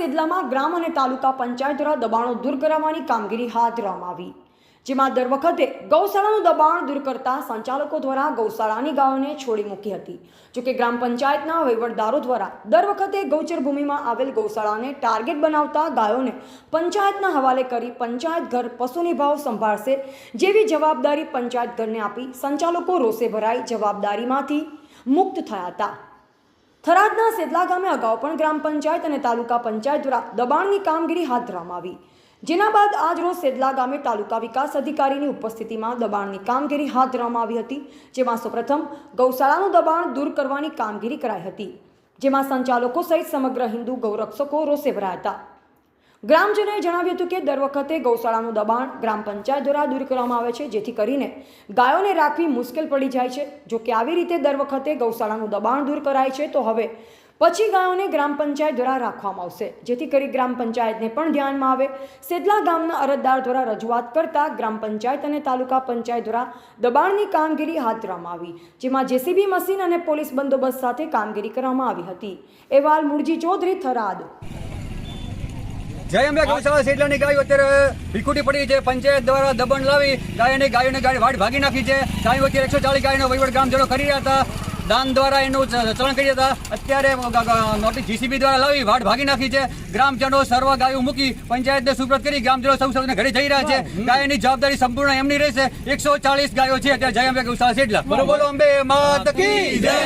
સેદલામાં ગ્રામ અને તાલુકા પંચાયત દ્વારા દબાણો દૂર કરાવવાની કામગીરી હાથ ધરવામાં આવી. જેમાં દર વખતે ગૌશાળાનું દબાણ દૂર કરતા સંચાલકો દ્વારા ગૌશાળાની ગાયોને છોડી મૂકી હતી. જોકે ગ્રામ પંચાયતના વહીવટદારો દ્વારા દર વખતે ગૌચર ભૂમિમાં આવેલ ગૌશાળાને ટાર્ગેટ બનાવતા ગાયોને પંચાયતના હવાલે કરી પંચાયત ઘર પશુની ભાવ સંભાળશે જેવી જવાબદારી પંચાયત ઘરને આપી સંચાલકો રોષે ભરાઈ જવાબદારીમાંથી મુક્ત થયા હતા. થરાદના સેદલા ગામે અગાઉ પણ ગ્રામ પંચાયત અને તાલુકા પંચાયત દ્વારા દબાણની કામગીરી હાથ ધરવામાં આવી. જેના બાદ આજ રોજ સેદલા ગામે તાલુકા વિકાસ અધિકારીની ઉપસ્થિતિમાં દબાણની કામગીરી હાથ ધરવામાં આવી હતી, જેમાં સૌપ્રથમ ગૌશાળાનું દબાણ દૂર કરવાની કામગીરી કરાઈ હતી, જેમાં સંચાલકો સહિત સમગ્ર હિન્દુ ગૌરક્ષકો રોષે ભરાયા હતા. ગ્રામજનોએ જણાવ્યું હતું કે દર વખતે ગૌશાળાનું દબાણ ગ્રામ પંચાયત દ્વારા દૂર કરવામાં આવે છે, જેથી કરીને ગાયોને રાખવી મુશ્કેલ પડી જાય છે. જો કે આવી રીતે દર વખતે ગૌશાળાનું દબાણ દૂર કરાય છે, તો હવે પછી ગાયોને ગ્રામ પંચાયત દ્વારા રાખવામાં આવશે. જેથી કરી ગ્રામ પંચાયતને પણ ધ્યાનમાં આવે. સેદલા ગામના અરજદાર દ્વારા રજૂઆત કરતા ગ્રામ પંચાયત અને તાલુકા પંચાયત દ્વારા દબાણની કામગીરી હાથ ધરવામાં આવી, જેમાં જેસીબી મશીન અને પોલીસ બંદોબસ્ત સાથે કામગીરી કરવામાં આવી હતી. અહેવાલ મુરજી ચૌધરી થરાદ. જય અંબે ગૌશાળા શેટલાની ગાયો અત્યારે ભીખુટી પડી છે. પંચાયત દ્વારા દબણ લાવી ગાયોને ગાયોને ગાડી વાડ ભાગી નાખી છે. ગાયો અત્યારે એકસો ચાલીસ ગાયનો વહીવટ ગ્રામજનો કરી રહ્યા હતા. દાન દ્વારા એનું ચલણ કરી હતા. અત્યારે નોટિસ જીસીબી દ્વારા લાવી વાટ ભાગી નાખી છે. ગ્રામજનો સર્વ ગાયો મૂકી પંચાયતને સુપ્રત કરી ગ્રામજનો સૌ સૌને ઘરે જઈ રહ્યા છે. ગાયની જવાબદારી સંપૂર્ણ એમની રહેશે. એકસો ચાલીસ ગાયો છે. અત્યારે જય અંબે ગૌશાળા શેટલા બોલો બોલો અંબે માત કી જય.